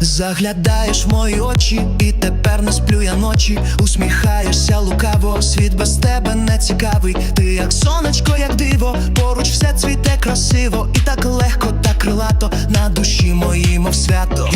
Заглядаєш в мої очі, і тепер не сплю я ночі. Усміхаєшся лукаво, світ без тебе не цікавий. Ти як сонечко, як диво, поруч все цвіте красиво, і так легко, так крилато на душі моїй, мов свято.